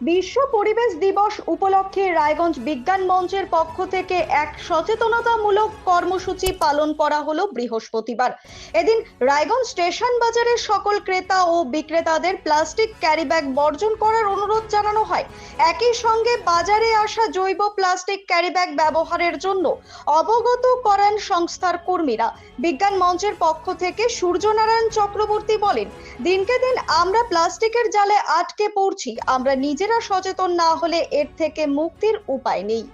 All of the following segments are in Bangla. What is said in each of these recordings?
বিশ্ব পরিবেশ দিবস উপলক্ষে রায়গঞ্জ বিজ্ঞান মঞ্চের পক্ষ থেকে এক সচেতনতামূলক কর্মসূচি পালন করা হলো বৃহস্পতিবার। এদিন রায়গঞ্জ স্টেশন বাজারের সকল ক্রেতা ও বিক্রেতাদের প্লাস্টিক ক্যারিব্যাগ বর্জন করার অনুরোধ জানানো হয়। একই সঙ্গে বাজারে আসা জৈব প্লাস্টিক ক্যারিব্যাগ ব্যবহারের জন্য অবগত করেন সংস্থার কর্মীরা। বিজ্ঞান মঞ্চের পক্ষ থেকে সূর্যনারায়ণ চক্রবর্তী বলেন, দিনকে দিন আমরা প্লাস্টিকের জালে আটকে পড়ছি। আমরা নিজেরা সচেতন না হলে এর থেকে মুক্তির উপায় নেই।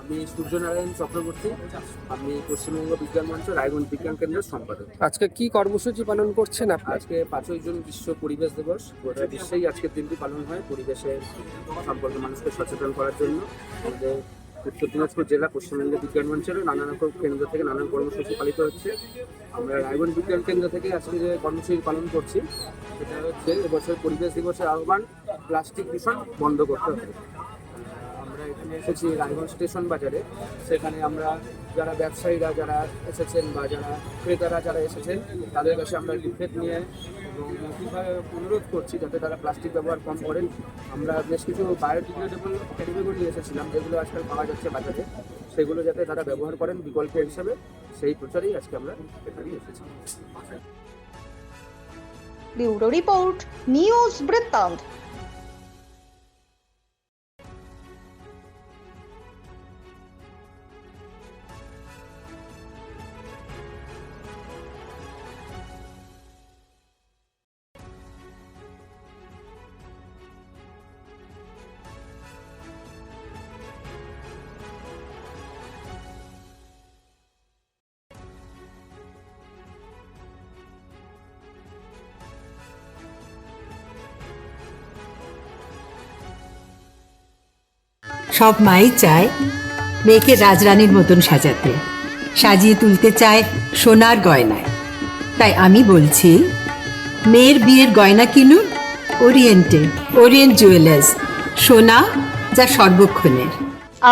আমি সূর্যনারায়ণ চক্রবর্তী আমি পশ্চিমবঙ্গ বিজ্ঞান মঞ্চ রায়গঞ্জ বিজ্ঞান কেন্দ্রের সম্পাদক। আজকে কি কর্মসূচি পালন করছেন আপনি? আজকে পাঁচই জুন বিশ্ব পরিবেশ দিবস। গোটা বিশ্বেই আজকের দিনটি পালন হয় পরিবেশের সম্পর্কে মানুষকে সচেতন করার জন্য। আমাদের উত্তর দিনাজপুর জেলা পশ্চিমবঙ্গের বিজ্ঞান মঞ্চেরও নানা রকম কেন্দ্র থেকে নানান কর্মসূচি পালিত হচ্ছে। আমরা রায়গঞ্জ বিজ্ঞান কেন্দ্র থেকে আজকে যে কর্মসূচি পালন করছি, সেটা হচ্ছে এবছর পরিবেশ দিবসের আহ্বান প্লাস্টিক দূষণ বন্ধ করতে হবে। এখানে এসেছি রায়গঞ্জ স্টেশন বাজারে। সেখানে আমরা যারা ব্যবসায়ীরা, যারা এসেছেন বা যারা ক্রেতারা যারা এসেছেন, তাদের কাছে আমরা লিফলেট নিয়ে এবং অনুরোধ করছি যাতে তারা প্লাস্টিক ব্যবহার কম করেন, আমরা বেশ কিছু বায়োডিগ্রেডেবল ক্যাটেগরি নিয়ে এসেছিলাম, যেগুলো আজকাল পাওয়া যাচ্ছে বাজারে। সেগুলো যাতে তারা ব্যবহার করেন বিকল্প হিসেবে, সেই প্রচারেই আজকে আমরা এখানেই এসেছি। ব্যুরো রিপোর্ট, নিউজ বৃত্তান্ত। সব মাই চায় মেয়েকে রাজরানীর মতন সাজাতে। সাজিয়ে তুলতে চায় সোনার গয়নায়। তাই আমি বলছি, মেয়ের বিয়ের গয়না কিনুন ওরিয়েন্টে ওরিয়েন্ট জুয়েলার্স, সোনা যা সর্বক্ষণের।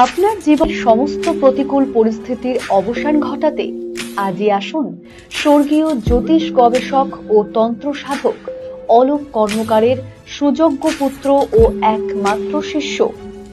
আপনার জীবন সমস্ত প্রতিকূল পরিস্থিতির অবসান ঘটাতে আজই আসুন স্বর্গীয় জ্যোতিষ গবেষক ও তন্ত্র সাধক অলোক কর্মকারের সুযোগ্য পুত্র ও একমাত্র শিষ্য